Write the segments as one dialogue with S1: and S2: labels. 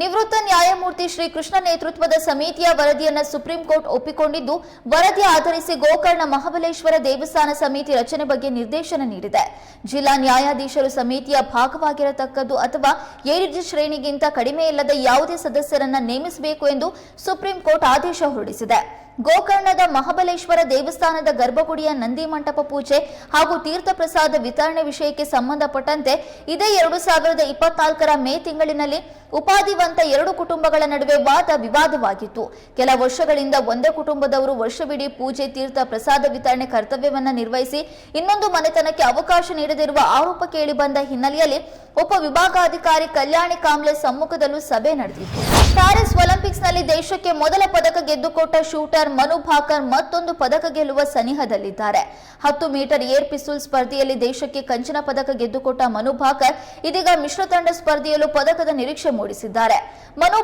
S1: ನಿವೃತ್ತ ನ್ಯಾಯಮೂರ್ತಿ ಶ್ರೀಕೃಷ್ಣ ನೇತೃತ್ವದ ಸಮಿತಿಯ ವರದಿಯನ್ನು ಸುಪ್ರೀಂ ಕೋರ್ಟ್ ಒಪ್ಪಿಕೊಂಡಿದ್ದು, ವರದಿ ಆಧರಿಸಿ ಗೋಕರ್ಣ ಮಹಾಬಲೇಶ್ವರ ದೇವಸ್ಥಾನ ಸಮಿತಿ ರಚನೆ ಬಗ್ಗೆ ನಿರ್ದೇಶನ ನೀಡಿದೆ. ಜಿಲ್ಲಾ ನ್ಯಾಯಾಧೀಶರು ಸಮಿತಿಯ ಭಾಗವಾಗಿರತಕ್ಕದ್ದು ಅಥವಾ ಏರಿದ ಶ್ರೇಣಿಗಿಂತ ಕಡಿಮೆ ಇಲ್ಲದ ಯಾವುದೇ ಸದಸ್ಯರನ್ನ ನೇಮಿಸಬೇಕು ಎಂದು ಸುಪ್ರೀಂ ಕೋರ್ಟ್ ಆದೇಶ ಹೊರಡಿಸಿದೆ. ಗೋಕರ್ಣದ ಮಹಾಬಲೇಶ್ವರ ದೇವಸ್ಥಾನದ ಗರ್ಭಗುಡಿಯ ನಂದಿ ಮಂಟಪ ಪೂಜೆ ಹಾಗೂ ತೀರ್ಥ ಪ್ರಸಾದ ವಿತರಣೆ ವಿಷಯಕ್ಕೆ ಸಂಬಂಧಪಟ್ಟಂತೆ ಇದೇ ಎರಡು ಸಾವಿರದ ಇಪ್ಪತ್ನಾಲ್ಕರ ಮೇ ತಿಂಗಳಿನಲ್ಲಿ ಉಪಾಧಿವಂತ ಎರಡು ಕುಟುಂಬಗಳ ನಡುವೆ ವಾದ ವಿವಾದವಾಗಿತ್ತು. ಕೆಲ ವರ್ಷಗಳಿಂದ ಒಂದೇ ಕುಟುಂಬದವರು ವರ್ಷವಿಡೀ ಪೂಜೆ, ತೀರ್ಥ, ಪ್ರಸಾದ ವಿತರಣೆ ಕರ್ತವ್ಯವನ್ನ ನಿರ್ವಹಿಸಿ ಇನ್ನೊಂದು ಮನೆತನಕ್ಕೆ ಅವಕಾಶ ನೀಡದಿರುವ ಆರೋಪ ಕೇಳಿ ಬಂದ ಹಿನ್ನೆಲೆಯಲ್ಲಿ ಉಪ ವಿಭಾಗಾಧಿಕಾರಿ ಕಲ್ಯಾಣಿ ಕಾಮ್ಲೆ ಸಮ್ಮುಖದಲ್ಲೂ ಸಭೆ ನಡೆದಿತ್ತು. ಪ್ಯಾರಿಸ್ ಒಲಿಂಪಿಕ್ಸ್ನಲ್ಲಿ ದೇಶಕ್ಕೆ ಮೊದಲ ಪದಕ ಗೆದ್ದುಕೊಟ್ಟ ಶೂಟರ್ ಮನು ಭಾಕರ್ ಮತ್ತೊಂದು ಪದಕ ಗೆಲ್ಲುವ ಸನಿಹದಲ್ಲಿದ್ದಾರೆ. ಹತ್ತು ಮೀಟರ್ ಏರ್ ಪಿಸ್ತೂಲ್ ಸ್ಪರ್ಧೆಯಲ್ಲಿ ದೇಶಕ್ಕೆ ಕಂಚಿನ ಪದಕ ಗೆದ್ದುಕೊಟ್ಟ ಮನು ಭಾಕರ್ ಇದೀಗ ಮಿಶ್ರ ತಂಡ ಸ್ಪರ್ಧೆಯಲ್ಲೂ ಪದಕದ ನಿರೀಕ್ಷೆ ಮೂಡಿಸಿದ್ದಾರೆ. ಮನು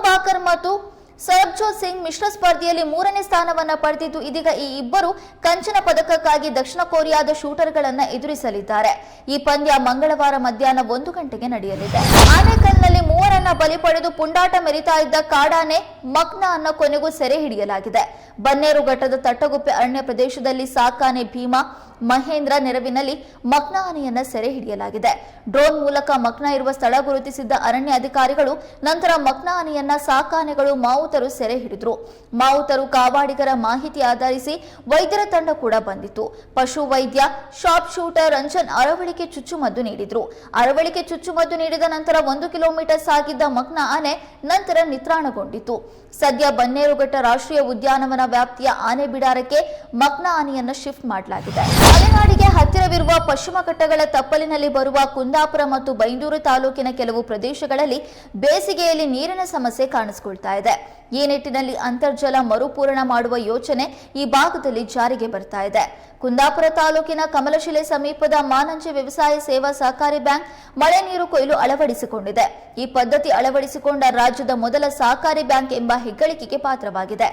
S1: ಮತ್ತು ಸರ್ಬ್ಜೋತ್ ಸಿಂಗ್ ಮಿಶ್ರ ಸ್ಪರ್ಧೆಯಲ್ಲಿ ಮೂರನೇ ಸ್ಥಾನವನ್ನ ಪಡೆದಿದ್ದು, ಇದೀಗ ಈ ಇಬ್ಬರು ಕಂಚಿನ ಪದಕಕ್ಕಾಗಿ ದಕ್ಷಿಣ ಕೊರಿಯಾದ ಶೂಟರ್ಗಳನ್ನ ಎದುರಿಸಲಿದ್ದಾರೆ. ಈ ಪಂದ್ಯ ಮಂಗಳವಾರ ಮಧ್ಯಾಹ್ನ ಒಂದು ಗಂಟೆಗೆ ನಡೆಯಲಿದೆ. ಆನೇಕಲ್ನಲ್ಲಿ ಮೂವರನ್ನ ಬಲಿ ಪಡೆದು ಪುಂಡಾಟ ಮೆರಿತಾ ಇದ್ದ ಕಾಡಾನೆ ಮಗ್ನ ಅನ್ನ ಕೊನೆಗೂ ಸೆರೆ ಹಿಡಿಯಲಾಗಿದೆ. ಬನ್ನೇರುಘಟ್ಟದ ತಟ್ಟಗುಪ್ಪೆ ಅರಣ್ಯ ಪ್ರದೇಶದಲ್ಲಿ ಸಾಕಾನೆ ಭೀಮಾ ಮಹೇಂದ್ರ ನೆರವಿನಲ್ಲಿ ಮಗ್ನ ಆನೆಯನ್ನ ಸೆರೆ ಹಿಡಿಯಲಾಗಿದೆ. ಡ್ರೋನ್ ಮೂಲಕ ಮಗ್ನ ಇರುವ ಸ್ಥಳ ಗುರುತಿಸಿದ್ದ ಅರಣ್ಯ ಅಧಿಕಾರಿಗಳು ನಂತರ ಮಗ್ನ ಆನೆಯನ್ನ ಸಾಕಾನೆಗಳು ಮಾವುತರು ಸೆರೆ ಹಿಡಿದ್ರು. ಮಾವುತರು ಕಾವಾಡಿಗರ ಮಾಹಿತಿ ಆಧರಿಸಿ ವೈದ್ಯರ ತಂಡ ಕೂಡ ಬಂದಿತು ಪಶು ವೈದ್ಯ, ಶಾಪ್ ಶೂಟರ್ ರಂಜನ್ ಅರವಳಿಕೆ ಚುಚ್ಚುಮದ್ದು ನೀಡಿದ್ರು. ಅರವಳಿಕೆ ಚುಚ್ಚುಮದ್ದು ನೀಡಿದ ನಂತರ ಒಂದು ಕಿಲೋಮೀಟರ್ ಸಾಗಿದ್ದ ಮಗ್ನ ಆನೆ ನಂತರ ನಿತ್ರಾಣಗೊಂಡಿತು ಸದ್ಯ ಬನ್ನೇರುಘಟ್ಟ ರಾಷ್ಟ್ರೀಯ ಉದ್ಯಾನವನ ವ್ಯಾಪ್ತಿಯ ಆನೆ ಬಿಡಾರಕ್ಕೆ ಮಗ್ನ ಆನೆಯನ್ನು ಶಿಫ್ಟ್ ಮಾಡಲಾಗಿದೆ. ಮಲೆನಾಡಿಗೆ ಹತ್ತಿರವಿರುವ ಪಶ್ಚಿಮ ಘಟ್ಟಗಳ ತಪ್ಪಲಿನಲ್ಲಿ ಬರುವ ಕುಂದಾಪುರ ಮತ್ತು ಬೈಂದೂರು ತಾಲೂಕಿನ ಕೆಲವು ಪ್ರದೇಶಗಳಲ್ಲಿ ಬೇಸಿಗೆಯಲ್ಲಿ ನೀರಿನ ಸಮಸ್ಯೆ ಕಾಣಿಸಿಕೊಳ್ತಾ ಇದೆ. ಈ ನಿಟ್ಟಿನಲ್ಲಿ ಅಂತರ್ಜಲ ಮರುಪೂರಣ ಮಾಡುವ ಯೋಜನೆ ಈ ಭಾಗದಲ್ಲಿ ಜಾರಿಗೆ ಬರ್ತಾ ಇದೆ. ಕುಂದಾಪುರ ತಾಲೂಕಿನ ಕಮಲಶಿಲೆ ಸಮೀಪದ ಮಾನಂಜೆ ವ್ಯವಸಾಯ ಸೇವಾ ಸಹಕಾರಿ ಬ್ಯಾಂಕ್ ಮಳೆ ನೀರು ಕೊಯ್ಲು ಅಳವಡಿಸಿಕೊಂಡಿದೆ. ಈ ಪದ್ಧತಿ ಅಳವಡಿಸಿಕೊಂಡ ರಾಜ್ಯದ ಮೊದಲ ಸಹಕಾರಿ ಬ್ಯಾಂಕ್ ಎಂಬ ಹೆಗ್ಗಳಿಕೆಗೆ ಪಾತ್ರವಾಗಿದೆ.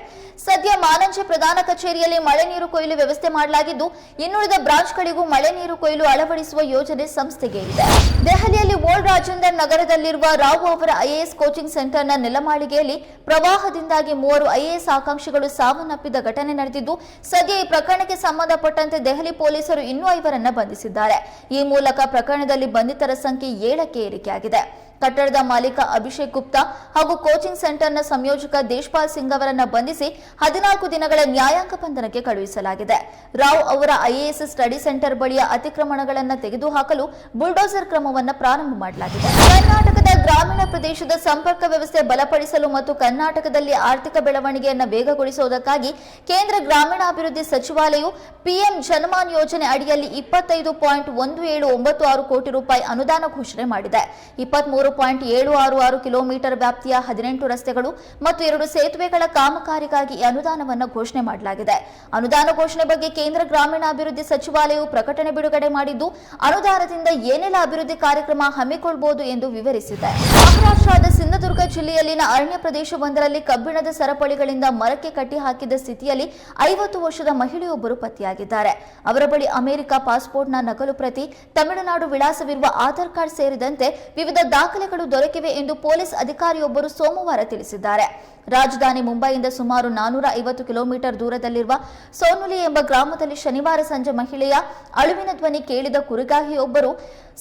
S1: ಸದ್ಯ ಮಾನಂಜೆ ಪ್ರಧಾನ ಕಚೇರಿಯಲ್ಲಿ ಮಳೆ ನೀರು ಕೊಯ್ಲು ವ್ಯವಸ್ಥೆ ಮಾಡಲಾಗಿದ್ದು, ಇನ್ನುಳಿದ ಬ್ರಾಂಚ್ಗಳಿಗೂ ಮಳೆ ನೀರು ಕೊಯ್ಲು ಅಳವಡಿಸುವ ಯೋಜನೆ ಸಂಸ್ಥೆಗೆ ಇದೆ ದೆಹಲಿಯಲ್ಲಿ ಓಲ್ಡ್ ರಾಜೇಂದರ್ ನಗರದಲ್ಲಿರುವ ರಾವ್ ಅವರ ಐಎಎಸ್ ಕೋಚಿಂಗ್ ಸೆಂಟರ್ನ ನೆಲಮಾಳಿಗೆಯಲ್ಲಿ ಪ್ರವಾಹದಿಂದಾಗಿ ಮೂವರು ಐಎಎಸ್ ಆಕಾಂಕ್ಷಿಗಳು ಸಾವನ್ನಪ್ಪಿದ ಘಟನೆ ನಡೆದಿದ್ದು, ಸದ್ಯ ಈ ಪ್ರಕರಣಕ್ಕೆ ಸಂಬಂಧಪಟ್ಟಂತೆ ದೆಹಲಿ ಪೊಲೀಸರು ಇನ್ನೂ ಐವರನ್ನ ಬಂಧಿಸಿದ್ದಾರೆ. ಈ ಮೂಲಕ ಪ್ರಕರಣದಲ್ಲಿ ಬಂಧಿತರ ಸಂಖ್ಯೆ ಏಳಕ್ಕೆ ಏರಿಕೆಯಾಗಿದೆ. ಕಟ್ಟಡದ ಮಾಲೀಕ ಅಭಿಷೇಕ್ ಗುಪ್ತಾ ಹಾಗೂ ಕೋಚಿಂಗ್ ಸೆಂಟರ್ನ ಸಂಯೋಜಕ ದೇಶಪಾಲ್ ಸಿಂಗ್ ಅವರನ್ನ ಬಂಧಿಸಿ ಹದಿನಾಲ್ಕು ದಿನಗಳ ನ್ಯಾಯಾಂಗ ಬಂಧನಕ್ಕೆ ಕಳುಹಿಸಲಾಗಿದೆ. ರಾವ್ ಅವರ ಐಎಎಸ್ ಸ್ಟಡಿ ಸೆಂಟರ್ ಬಳಿಯ ಅತಿಕ್ರಮಣಗಳನ್ನು ತೆಗೆದುಹಾಕಲು ಬುಲ್ಡೋಸರ್ ಕ್ರಮವನ್ನು ಪ್ರಾರಂಭ ಮಾಡಲಾಗಿದೆ. ಕರ್ನಾಟಕದ ಗ್ರಾಮೀಣ ಪ್ರದೇಶದ ಸಂಪರ್ಕ ವ್ಯವಸ್ಥೆ ಬಲಪಡಿಸಲು ಮತ್ತು ಕರ್ನಾಟಕದಲ್ಲಿ ಆರ್ಥಿಕ ಬೆಳವಣಿಗೆಯನ್ನು ವೇಗಗೊಳಿಸುವುದಕ್ಕಾಗಿ ಕೇಂದ್ರ ಗ್ರಾಮೀಣಾಭಿವೃದ್ಧಿ ಸಚಿವಾಲಯವು ಪಿಎಂ ಜನಮಾನ್ ಯೋಜನೆ ಅಡಿಯಲ್ಲಿ ಇಪ್ಪತ್ತೈದು ಪಾಯಿಂಟ್ ಒಂದು ಏಳು ಒಂಬತ್ತು ಆರು ಕೋಟಿ ರೂಪಾಯಿ ಅನುದಾನ ಘೋಷಣೆ ಮಾಡಿದೆ. ಇಪ್ಪತ್ಮೂರು ಪಾಯಿಂಟ್ ಏಳು ಆರು ಆರು ಕಿಲೋಮೀಟರ್ ವ್ಯಾಪ್ತಿಯ ಹದಿನೆಂಟು ರಸ್ತೆಗಳು ಮತ್ತು ಎರಡು ಸೇತುವೆಗಳ ಕಾಮಗಾರಿಗಾಗಿ ಅನುದಾನವನ್ನು ಘೋಷಣೆ ಮಾಡಲಾಗಿದೆ. ಅನುದಾನ ಘೋಷಣೆ ಬಗ್ಗೆ ಕೇಂದ್ರ ಗ್ರಾಮೀಣಾಭಿವೃದ್ಧಿ ಸಚಿವಾಲಯವು ಪ್ರಕಟಣೆ ಬಿಡುಗಡೆ ಮಾಡಿದ್ದು, ಅನುದಾನದಿಂದ ಏನೆಲ್ಲ ಅಭಿವೃದ್ಧಿ ಕಾರ್ಯಕ್ರಮ ಹಮ್ಮಿಕೊಳ್ಳಬಹುದು ಎಂದು ವಿವರಿಸಿದೆ. ಮಹಾರಾಷ್ಟ್ರದ ಸಿಂಧದುರ್ಗ ಜಿಲ್ಲೆಯಲ್ಲಿನ ಅರಣ್ಯ ಪ್ರದೇಶವೊಂದರಲ್ಲಿ ಕಬ್ಬಿಣದ ಸರಪಳಿಗಳಿಂದ ಮರಕ್ಕೆ ಕಟ್ಟಿ ಹಾಕಿದ ಸ್ಥಿತಿಯಲ್ಲಿ ಐವತ್ತು ವರ್ಷದ ಮಹಿಳೆಯೊಬ್ಬರು ಪತ್ತೆಯಾಗಿದ್ದಾರೆ. ಅವರ ಬಳಿ ಅಮೆರಿಕ ಪಾಸ್ಪೋರ್ಟ್ನ ನಕಲು ಪ್ರತಿ, ತಮಿಳುನಾಡು ವಿಳಾಸವಿರುವ ಆಧಾರ್ ಕಾರ್ಡ್ ಸೇರಿದಂತೆ ವಿವಿಧ ದಾಖಲೆಗಳು ದೊರಕಿವೆ ಎಂದು ಪೊಲೀಸ್ ಅಧಿಕಾರಿಯೊಬ್ಬರು ಸೋಮವಾರ ತಿಳಿಸಿದ್ದಾರೆ. ರಾಜಧಾನಿ ಮುಂಬೈಯಿಂದ ಸುಮಾರು ನಾನೂರ ಐವತ್ತು ಕಿಲೋಮೀಟರ್ ದೂರದಲ್ಲಿರುವ ಸೋನುಲಿ ಎಂಬ ಗ್ರಾಮದಲ್ಲಿ ಶನಿವಾರ ಸಂಜೆ ಮಹಿಳೆಯ ಅಳುವಿನ ಧ್ವನಿ ಕೇಳಿದ ಕುರಿಗಾಹಿಯೊಬ್ಬರು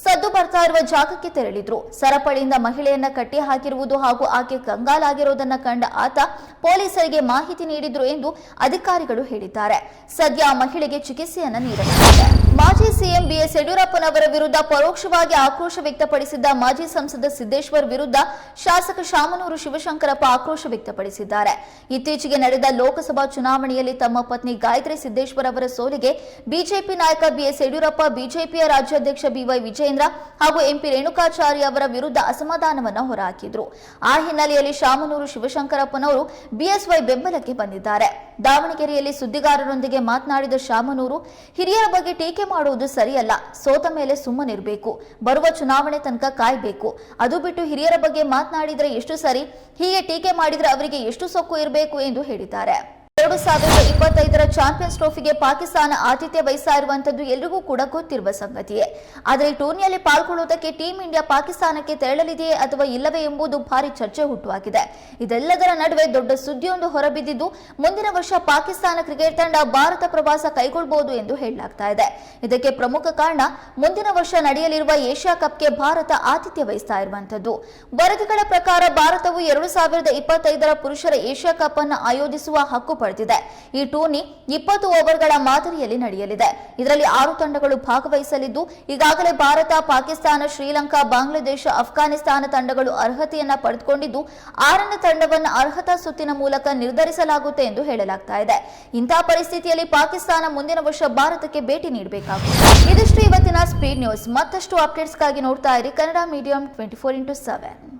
S1: ಸದ್ದು ಬರ್ತಾ ಇರುವ ಜಾಗಕ್ಕೆ ತೆರಳಿದ್ರು. ಸರಪಳಿಯಿಂದ ಮಹಿಳೆಯನ್ನ ಕಟ್ಟಿ ಹಾಕಿರುವುದು ಹಾಗೂ ಆಕೆ ಕಂಗಾಲಾಗಿರುವುದನ್ನ ಕಂಡ ಆತ ಪೊಲೀಸರಿಗೆ ಮಾಹಿತಿ ನೀಡಿದ್ರು ಎಂದು ಅಧಿಕಾರಿಗಳು ಹೇಳಿದ್ದಾರೆ. ಸದ್ಯ ಮಹಿಳೆಗೆ ಚಿಕಿತ್ಸೆಯನ್ನ ನೀಡಲಾಗಿದೆ. ಮಾಜಿ ಸಿಎಂ ಬಿಎಸ್ ಯಡಿಯೂರಪ್ಪನವರ ವಿರುದ್ಧ ಪರೋಕ್ಷವಾಗಿ ಆಕ್ರೋಶ ವ್ಯಕ್ತಪಡಿಸಿದ್ದ ಮಾಜಿ ಸಂಸದ ಸಿದ್ದೇಶ್ವರ್ ವಿರುದ್ಧ ಶಾಸಕ ಶಾಮನೂರು ಶಿವಶಂಕರಪ್ಪ ಆಕ್ರೋಶ ವ್ಯಕ್ತಪಡಿಸಿದ್ದಾರೆ. ಇತ್ತೀಚೆಗೆ ನಡೆದ ಲೋಕಸಭಾ ಚುನಾವಣೆಯಲ್ಲಿ ತಮ್ಮ ಪತ್ನಿ ಗಾಯತ್ರಿ ಸಿದ್ದೇಶ್ವರ್ ಅವರ ಸೋಲಿಗೆ ಬಿಜೆಪಿ ನಾಯಕ ಬಿಎಸ್ ಯಡಿಯೂರಪ್ಪ, ಬಿಜೆಪಿಯ ರಾಜ್ಯಾಧ್ಯಕ್ಷ ಬಿವೈ ವಿಜಯೇಂದ್ರ ಹಾಗೂ ಎಂಪಿ ರೇಣುಕಾಚಾರ್ಯ ಅವರ ವಿರುದ್ಧ ಅಸಮಾಧಾನವನ್ನು ಹೊರಹಾಕಿದ್ರು. ಆ ಹಿನ್ನೆಲೆಯಲ್ಲಿ ಶಾಮನೂರು ಶಿವಶಂಕರಪ್ಪನವರು ಬಿಎಸ್ವೈ ಬೆಂಬಲಕ್ಕೆ ಬಂದಿದ್ದಾರೆ. ದಾವಣಗೆರೆಯಲ್ಲಿ ಸುದ್ದಿಗಾರರೊಂದಿಗೆ ಮಾತನಾಡಿದ ಶಾಮನೂರು, ಹಿರಿಯರ ಬಗ್ಗೆ ಟೀಕೆ ಮಾಡುವುದು ಸರಿಯಲ್ಲ, ಸೋತ ಮೇಲೆ ಸುಮ್ಮನಿರಬೇಕು, ಬರುವ ಚುನಾವಣೆ ತನಕ ಕಾಯ್ಬೇಕು ಅದು ಬಿಟ್ಟು ಹಿರಿಯರ ಬಗ್ಗೆ ಮಾತನಾಡಿದರೆ ಎಷ್ಟು ಸರಿ? ಹೀಗೆ ಟೀಕೆ ಮಾಡಿದ್ರೆ ಅವರಿಗೆ ಎಷ್ಟು ಸೊಕ್ಕು ಇರಬೇಕು ಎಂದು ಹೇಳಿದ್ದಾರೆ. ಎರಡು ಸಾವಿರದ ಇಪ್ಪತ್ತೈದರ ಚಾಂಪಿಯನ್ಸ್ ಟ್ರೋಫಿಗೆ ಪಾಕಿಸ್ತಾನ ಆತಿಥ್ಯ ವಹಿಸ್ತಾ ಎಲ್ಲರಿಗೂ ಕೂಡ ಗೊತ್ತಿರುವ ಸಂಗತಿಯೇ. ಆದರೆ ಈ ಟೂರ್ನಿಯಲ್ಲಿ ಪಾಲ್ಗೊಳ್ಳುವುದಕ್ಕೆ ಟೀಂ ಇಂಡಿಯಾ ಪಾಕಿಸ್ತಾನಕ್ಕೆ ತೆರಳಲಿದೆಯೇ ಅಥವಾ ಇಲ್ಲವೇ ಎಂಬುದು ಭಾರಿ ಚರ್ಚೆ ಹುಟ್ಟುಹಾಕಿದೆ. ಇದೆಲ್ಲದರ ನಡುವೆ ದೊಡ್ಡ ಸುದ್ದಿಯೊಂದು ಹೊರಬಿದ್ದಿದ್ದು, ಮುಂದಿನ ವರ್ಷ ಪಾಕಿಸ್ತಾನ ಕ್ರಿಕೆಟ್ ತಂಡ ಭಾರತ ಪ್ರವಾಸ ಕೈಗೊಳ್ಳಬಹುದು ಎಂದು ಹೇಳಲಾಗ್ತಾ ಇದೆ. ಇದಕ್ಕೆ ಪ್ರಮುಖ ಕಾರಣ, ಮುಂದಿನ ವರ್ಷ ನಡೆಯಲಿರುವ ಏಷ್ಯಾ ಕಪ್ಗೆ ಭಾರತ ಆತಿಥ್ಯ ವಹಿಸ್ತಾ ಇರುವಂತದ್ದು ವರದಿಗಳ ಪ್ರಕಾರ ಭಾರತವು ಎರಡು ಸಾವಿರದ ಇಪ್ಪತ್ತೈದರ ಪುರುಷರ ಏಷ್ಯಾ ಕಪ್ ಅನ್ನು ಆಯೋಜಿಸುವ ಹಕ್ಕು ಪಡೆದಿದೆ ಈ ಟೂರ್ನಿ ಇಪ್ಪತ್ತು ಓವರ್ಗಳ ಮಾದರಿಯಲ್ಲಿ ನಡೆಯಲಿದೆ. ಇದರಲ್ಲಿ ಆರು ತಂಡಗಳು ಭಾಗವಹಿಸಲಿದ್ದು, ಈಗಾಗಲೇ ಭಾರತ, ಪಾಕಿಸ್ತಾನ, ಶ್ರೀಲಂಕಾ, ಬಾಂಗ್ಲಾದೇಶ, ಅಫ್ಘಾನಿಸ್ತಾನ ತಂಡಗಳು ಅರ್ಹತೆಯನ್ನ ಪಡೆದುಕೊಂಡಿದ್ದು, ಆರನೇ ತಂಡವನ್ನು ಅರ್ಹತಾ ಸುತ್ತಿನ ಮೂಲಕ ನಿರ್ಧರಿಸಲಾಗುತ್ತೆ ಎಂದು ಹೇಳಲಾಗ್ತಾ ಇದೆ. ಇಂತಹ ಪರಿಸ್ಥಿತಿಯಲ್ಲಿ ಪಾಕಿಸ್ತಾನ ಮುಂದಿನ ವರ್ಷ ಭಾರತಕ್ಕೆ ಭೇಟಿ ನೀಡಬೇಕಾಗುತ್ತದೆ. ಇದಿಷ್ಟು ಇವತ್ತಿನ ಸ್ಪೀಡ್ ನ್ಯೂಸ್ ಮತ್ತಷ್ಟು ಅಪ್ಡೇಟ್ಸ್ಗಾಗಿ ನೋಡ್ತಾ ಇರಿ Kannada medium twenty four into seven